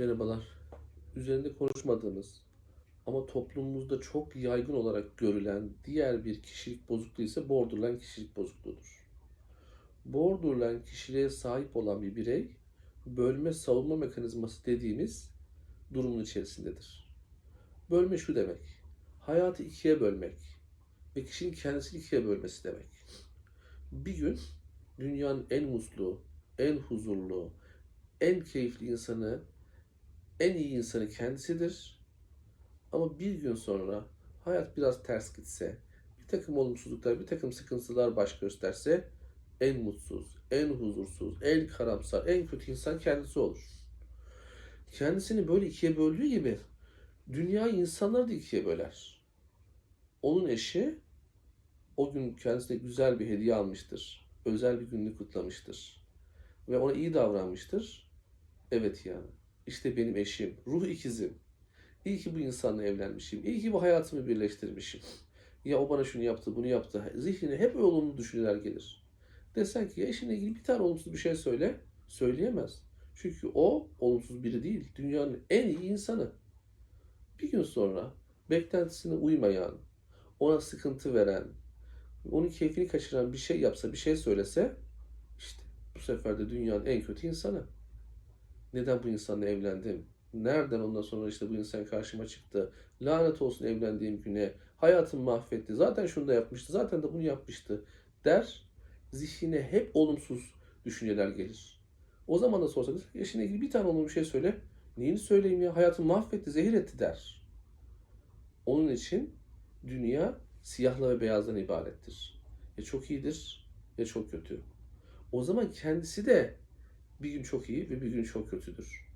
Merhabalar. Üzerinde konuşmadığımız ama toplumumuzda çok yaygın olarak görülen diğer bir kişilik bozukluğu ise borderline kişilik bozukluğudur. Borderline kişiliğe sahip olan bir birey bölme savunma mekanizması dediğimiz durumun içerisindedir. Bölme şu demek. Hayatı ikiye bölmek ve kişinin kendisini ikiye bölmesi demek. Bir gün dünyanın en mutlu, en huzurlu, en keyifli insanı en iyi insanı kendisidir. Ama bir gün sonra hayat biraz ters gitse, bir takım olumsuzluklar, bir takım sıkıntılar baş gösterse en mutsuz, en huzursuz, en karamsar, en kötü insan kendisi olur. Kendisini böyle ikiye böldüğü gibi dünyayı insanlar da ikiye böler. Onun eşi o gün kendisine güzel bir hediye almıştır. Özel bir gününü kutlamıştır. Ve ona iyi davranmıştır. Evet yani. İşte benim eşim, ruh ikizim. İyi ki bu insanla evlenmişim. İyi ki bu hayatımı birleştirmişim. Ya o bana şunu yaptı, bunu yaptı. Zihnine hep olumlu düşünceler gelir. Desen ki ya eşinle ilgili bir tane olumsuz bir şey söyle. Söyleyemez. Çünkü o olumsuz biri değil. Dünyanın en iyi insanı. Bir gün sonra beklentisine uymayan, ona sıkıntı veren, onun keyfini kaçıran bir şey yapsa, bir şey söylese işte bu sefer de dünyanın en kötü insanı. Neden bu insanla evlendim? Nereden ondan sonra işte bu insan karşıma çıktı? Lanet olsun evlendiğim güne. Hayatımı mahvetti. Zaten şunu da yapmıştı. Zaten de bunu yapmıştı. Der. Zihnine hep olumsuz düşünceler gelir. O zaman da sorsanız eşine ilgili bir tane olumlu bir şey söyle. Neyini söyleyeyim ya? Hayatımı mahvetti, zehir etti der. Onun için dünya siyahla ve beyazdan ibarettir. Ya çok iyidir ya çok kötü. O zaman kendisi de bir gün çok iyi ve bir gün çok kötüdür.